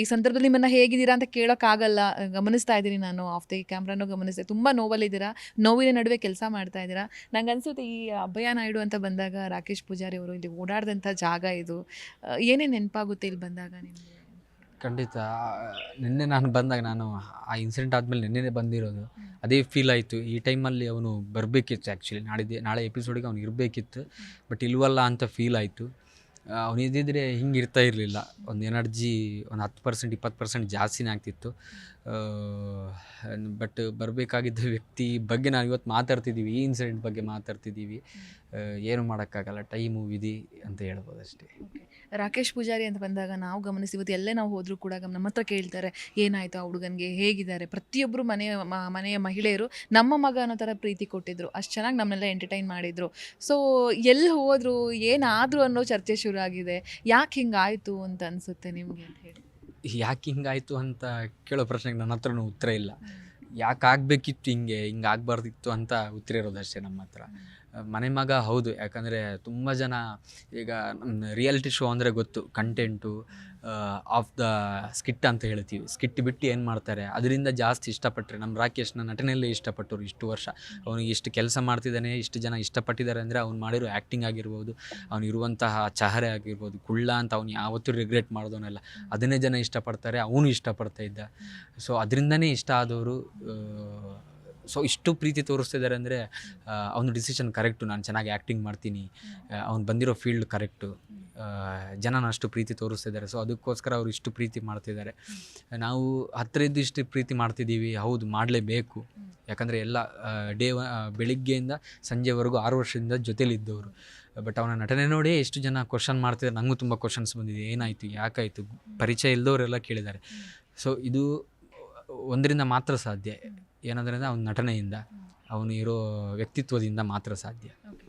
ಈ ಸಂದರ್ಭದಲ್ಲಿ ನಿಮ್ಮನ್ನು ಹೇಗಿದ್ದೀರಾ ಅಂತ ಕೇಳೋಕ್ಕಾಗಲ್ಲ. ಗಮನಿಸ್ತಾ ಇದ್ದೀನಿ ನಾನು ಆಫ್ ದಿ ಕ್ಯಾಮ್ರಾನು ಗಮನಿಸ್ತೆ ತುಂಬ ನೋವಲ್ಲಿದ್ದೀರಾ? ನೋವಿನ ನಡುವೆ ಕೆಲಸ ಮಾಡ್ತಾ ಇದ್ದೀರಾ? ನಂಗೆ ಅನಿಸುತ್ತೆ ಈ ಅಭಯ ನಾಯ್ಡು ಅಂತ ಬಂದಾಗ ರಾಕೇಶ್ ಪೂಜಾರಿ ಅವರು ಇಲ್ಲಿ ಓಡಾಡಿದಂಥ ಜಾಗ ಇದು. ಏನೇನು ನೆನಪಾಗುತ್ತೆ ಇಲ್ಲಿ ಬಂದಾಗ ನಿಮಗೆ? ಖಂಡಿತ. ನಿನ್ನೆ ನಾನು ಬಂದಾಗ ನಾನು ಆ ಇನ್ಸಿಡೆಂಟ್ ಆದಮೇಲೆ ನಿನ್ನೆ ಬಂದಿರೋದು. ಅದೇ ಫೀಲ್ ಆಯಿತು. ಈ ಟೈಮಲ್ಲಿ ಅವನು ಬರಬೇಕಿತ್ತು ಆ್ಯಕ್ಚುಲಿ ನಾಳಿದ್ದೆ ನಾಳೆ ಎಪಿಸೋಡಿಗೆ ಅವ್ನು ಇರಬೇಕಿತ್ತು. ಬಟ್ ಇಲ್ವಲ್ಲ ಅಂತ ಫೀಲ್ ಆಯಿತು. ಅವನು ಇದ್ದಿದ್ರೆ ಹಿಂಗೆ ಇರ್ತಾ ಇರಲಿಲ್ಲ. ಒಂದು ಎನರ್ಜಿ, ಒಂದು ಹತ್ತು ಪರ್ಸೆಂಟ್, ಇಪ್ಪತ್ತು ಪರ್ಸೆಂಟ್ ಜಾಸ್ತಿನೇ ಆಗ್ತಿತ್ತು. ಬಟ್ ಬರಬೇಕಾಗಿದ್ದ ವ್ಯಕ್ತಿ ಬಗ್ಗೆ ನಾವು ಇವತ್ತು ಮಾತಾಡ್ತಿದ್ದೀವಿ ಈ ಇನ್ಸಿಡೆಂಟ್ ಬಗ್ಗೆ ಮಾತಾಡ್ತಿದ್ದೀವಿ ಏನು ಮಾಡೋಕ್ಕಾಗಲ್ಲ, ಟೈಮು, ವಿಧಿ ಅಂತ ಹೇಳ್ಬೋದು ಅಷ್ಟೇ ರಾಕೇಶ್ ಪೂಜಾರಿ ಅಂತ ಬಂದಾಗ ನಾವು ಗಮನಿಸಿ ಇವತ್ತು ಎಲ್ಲೇ ನಾವು ಹೋದರೂ ಕೂಡ ಗಮ್- ನಮ್ಮ ಹತ್ರ ಕೇಳ್ತಾರೆ ಏನಾಯಿತು ಆ ಹುಡುಗನಿಗೆ ಹೇಗಿದ್ದಾರೆ? ಪ್ರತಿಯೊಬ್ಬರು ಮನೆಯ ಮ- ಮನೆಯ ಮಹಿಳೆಯರು ನಮ್ಮ ಮಗ ಅನ್ನೋ ಥರ ಪ್ರೀತಿ ಕೊಟ್ಟಿದ್ರು ಅಷ್ಟು ಚೆನ್ನಾಗಿ ನಮ್ಮನ್ನೆಲ್ಲ ಎಂಟರ್ಟೈನ್ ಮಾಡಿದ್ರು. ಸೊ ಎಲ್ಲಿ ಹೋದ್ರು ಏನಾದರೂ ಅನ್ನೋ ಚರ್ಚೆ ಶುರು ಆಗಿದೆ ಯಾಕೆ ಹಿಂಗಾಯಿತು ಅಂತ ಅನಿಸುತ್ತೆ ನಿಮಗೆ ಅಂತ ಹೇಳಿ? ಯಾಕೆ ಹಿಂಗಾಯಿತು ಅಂತ ಕೇಳೋ ಪ್ರಶ್ನೆಗೆ ನನ್ನ ಹತ್ರನೂ ಉತ್ತರ ಇಲ್ಲ. ಯಾಕೆ ಆಗಬೇಕಿತ್ತು ಹಿಂಗೆ ಹಿಂಗೆ ಆಗಬಾರ್ದಿತ್ತು ಅಂತ ಉತ್ತರ ಇರೋದಷ್ಟೇ ನಮ್ಮ ಹತ್ರ. ಮನೆ ಮಗ ಹೌದು ಯಾಕಂದರೆ ತುಂಬ ಜನ ಈಗ ರಿಯಾಲಿಟಿ ಶೋ ಅಂದರೆ ಗೊತ್ತು ಕಂಟೆಂಟು ಆಫ್ ದ ಸ್ಕಿಟ್ ಅಂತ ಹೇಳ್ತೀವಿ. ಸ್ಕಿಟ್ ಬಿಟ್ಟು ಏನು ಮಾಡ್ತಾರೆ? ಅದರಿಂದ ಜಾಸ್ತಿ ಇಷ್ಟಪಟ್ಟರೆ ನಮ್ಮ ರಾಕೇಶ್ನ ನಟನೆಯಲ್ಲೇ ಇಷ್ಟಪಟ್ಟರು ಇಷ್ಟು ವರ್ಷ. ಅವನಿಗೆ ಇಷ್ಟು ಕೆಲಸ ಮಾಡ್ತಿದ್ದಾನೆ, ಇಷ್ಟು ಜನ ಇಷ್ಟಪಟ್ಟಿದ್ದಾರೆ ಅಂದರೆ ಅವ್ನು ಮಾಡಿರೋ ಆ್ಯಕ್ಟಿಂಗ್ ಆಗಿರ್ಬೋದು, ಅವ್ನು ಇರುವಂತಹ ಚಹರೆ ಆಗಿರ್ಬೋದು, ಕುಳ್ಳ ಅಂತ ಅವ್ನು ಯಾವತ್ತೂ ರಿಗ್ರೆಟ್ ಮಾಡೋದವನಲ್ಲ. ಅದನ್ನೇ ಜನ ಇಷ್ಟಪಡ್ತಾರೆ, ಅವನು ಇಷ್ಟಪಡ್ತಾ ಇದ್ದ. ಸೊ ಅದರಿಂದನೇ ಇಷ್ಟ ಆದವರು ಸೊ ಇಷ್ಟು ಪ್ರೀತಿ ತೋರಿಸ್ತಿದ್ದಾರೆ ಅಂದರೆ ಅವನ ಡಿಸಿಷನ್ ಕರೆಕ್ಟು ನಾನು ಚೆನ್ನಾಗಿ ಆ್ಯಕ್ಟಿಂಗ್ ಮಾಡ್ತೀನಿ. ಅವ್ನು ಬಂದಿರೋ ಫೀಲ್ಡ್ ಕರೆಕ್ಟು ಜನನ ಅಷ್ಟು ಪ್ರೀತಿ ತೋರಿಸ್ತಿದ್ದಾರೆ. ಸೊ ಅದಕ್ಕೋಸ್ಕರ ಅವರು ಇಷ್ಟು ಪ್ರೀತಿ ಮಾಡ್ತಿದ್ದಾರೆ. ನಾವು ಹತ್ತಿರ ಇದ್ದು ಇಷ್ಟು ಪ್ರೀತಿ ಮಾಡ್ತಿದ್ದೀವಿ. ಹೌದು, ಮಾಡಲೇಬೇಕು. ಯಾಕಂದರೆ ಎಲ್ಲ ಡೇ ಬೆಳಿಗ್ಗೆಯಿಂದ ಸಂಜೆವರೆಗೂ ಆರು ವರ್ಷದಿಂದ ಜೊತೇಲಿದ್ದವರು ಬಟ್ ಅವನ ನಟನೆ ನೋಡಿ ಎಷ್ಟು ಜನ ಕ್ವಶನ್ ಮಾಡ್ತಿದ್ದಾರೆ. ನನಗೂ ತುಂಬ ಕ್ವಶನ್ಸ್ ಬಂದಿದೆ. ಏನಾಯಿತು? ಯಾಕಾಯಿತು? ಪರಿಚಯ ಇಲ್ಲದವರೆಲ್ಲ ಕೇಳಿದ್ದಾರೆ. ಸೊ ಇದು ಒಂದರಿಂದ ಮಾತ್ರ ಸಾಧ್ಯ. ಏನಂದ್ರೆ ಅವನ ನಟನೆಯಿಂದ. ಅವನು ಇರೋ ವ್ಯಕ್ತಿತ್ವದಿಂದ ಮಾತ್ರ ಸಾಧ್ಯ.